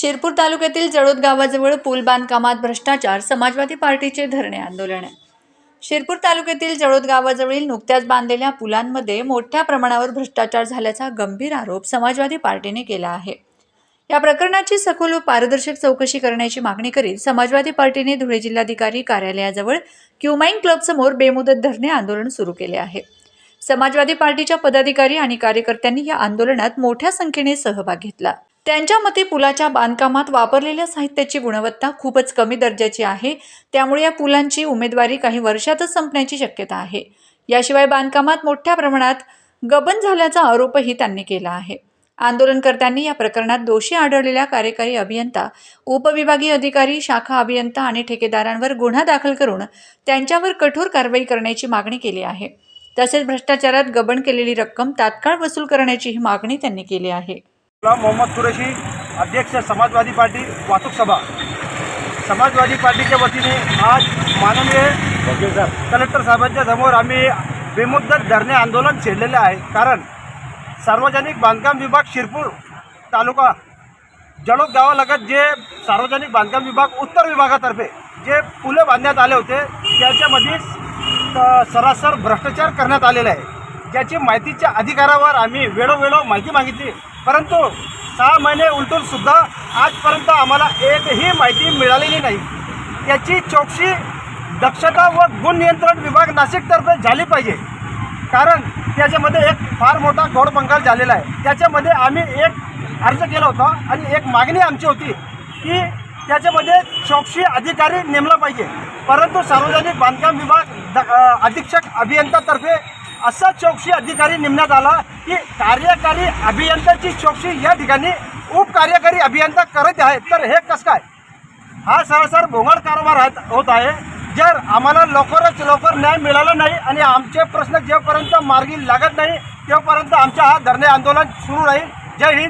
शिरपूर तालुक्यातील जळोद गावाजवळ पूल बांधकामात भ्रष्टाचार समाजवादी पार्टीचे धरणे आंदोलन. शिरपूर तालुक्यातील जळोद गावाजवळील नुकत्याच बांधलेल्या पुलांमध्ये मोठ्या प्रमाणावर भ्रष्टाचार झाल्याचा गंभीर आरोप समाजवादी पार्टीने केला आहे. या प्रकरणाची सखोल व पारदर्शक चौकशी करण्याची मागणी करीत समाजवादी पार्टीने धुळे जिल्हाधिकारी कार्यालयाजवळ क्युमाईन क्लबसमोर बेमुदत धरणे आंदोलन सुरू केले आहे. समाजवादी पार्टीच्या पदाधिकारी आणि कार्यकर्त्यांनी या आंदोलनात मोठ्या संख्येने सहभाग घेतला. त्यांच्या मते पुलाच्या बांधकामात वापरलेल्या साहित्याची गुणवत्ता खूपच कमी दर्जाची आहे. त्यामुळे या पुलांची उमेदवारी काही वर्षातच संपण्याची शक्यता आहे. याशिवाय बांधकामात मोठ्या प्रमाणात गबन झाल्याचा आरोपही त्यांनी केला आहे. आंदोलनकर्त्यांनी या प्रकरणात दोषी आढळलेल्या कार्यकारी अभियंता उपविभागीय अधिकारी शाखा अभियंता आणि ठेकेदारांवर गुन्हा दाखल करून त्यांच्यावर कठोर कारवाई करण्याची मागणी केली आहे. तसेच भ्रष्टाचारात गबन केलेली रक्कम तात्काळ वसूल करण्याचीही मागणी त्यांनी केली आहे. मोहम्मद कुरेशी अध्यक्ष समाजवादी पार्टी वाहतूक सभा. समाजवादी पार्टीच्या वतीने आज माननीय कलेक्टर साहेबांच्या समोर आम्ही बेमुदत धरणे आंदोलन छेडलेले आहे. कारण सार्वजनिक बांधकाम विभाग शिरपूर तालुका जळोद गावालगत जे सार्वजनिक बांधकाम विभाग उत्तर विभागातर्फे जे पुले बांधण्यात आले होते त्याच्यामध्ये सरासर भ्रष्टाचार करण्यात आलेला आहे. ज्याची माहितीच्या अधिकारावर आम्ही वेळोवेळो माहिती मागितली. परंतु सहा महिने उलटून सुद्धा आजपर्यंत आम्हाला एकही माहिती मिळालेली नाही. याची चौकशी दक्षता व गुण नियंत्रण विभाग नाशिकतर्फे झाली पाहिजे. कारण त्याच्यामध्ये एक फार मोठा घोडबंगाल झालेला आहे. त्याच्यामध्ये आम्ही एक अर्ज केला होता आणि एक मागणी आमची होती की त्याच्यामध्ये चौकशी अधिकारी नेमला पाहिजे. परंतु सार्वजनिक बांधकाम विभाग द अधीक्षक अभियंतातर्फे असा चौकशी अधिकारी नेमण्यात आला की कार्यकारी अभियंत्याची चौकशी या ठिकाणी उपकार्यकारी अभियंता करत आहे तर हे कसं काय? हा सरासर भोंगळ कारभार होत आहे. जर आम्हाला लवकरच लवकर न्याय मिळाला नाही आणि आमचे प्रश्न जेपर्यंत मार्गी लागत नाही तेव्हापर्यंत आमच्या हा धरणे आंदोलन सुरू राहील. जय हिंद.